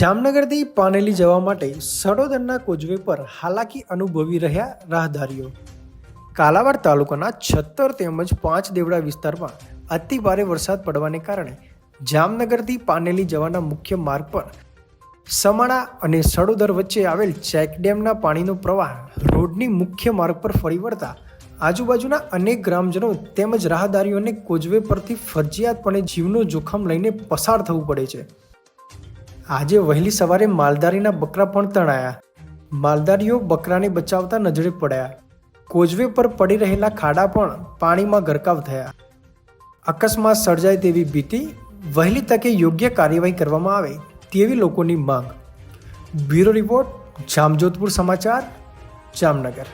જામનગરથી પાનેલી જવા માટે સડોદરના કોજવે પર હાલાકી અનુભવી રહ્યા રાહદારીઓ. કાલાવાડ તાલુકાના છત્તર તેમજ પાંચ દેવડા વિસ્તારમાં અતિ ભારે વરસાદ પડવાને કારણે જામનગરથી પાનેલી જવાના મુખ્ય માર્ગ પર સમાણા અને સડોદર વચ્ચે આવેલ ચેકડેમના પાણીનો પ્રવાહ રોડની મુખ્ય માર્ગ પર ફરી વળતા આજુબાજુના અનેક ગ્રામજનો તેમજ રાહદારીઓને કોજવે પરથી ફરજિયાતપણે જીવનો જોખમ લઈને પસાર થવું પડે છે. આજે વહેલી સવારે માલધારીના બકરા પણ તણાયા. માલધારીઓ બકરાને બચાવતા નજરે પડ્યા. કોજવે પર પડી રહેલા ખાડા પણ પાણીમાં ગરકાવ થયા. અકસ્માત સર્જાય તેવી ભીતિ વહેલી તકે યોગ્ય કાર્યવાહી કરવામાં આવે તેવી લોકોની માંગ. બ્યુરો રિપોર્ટ, જામજોધપુર સમાચાર, જામનગર.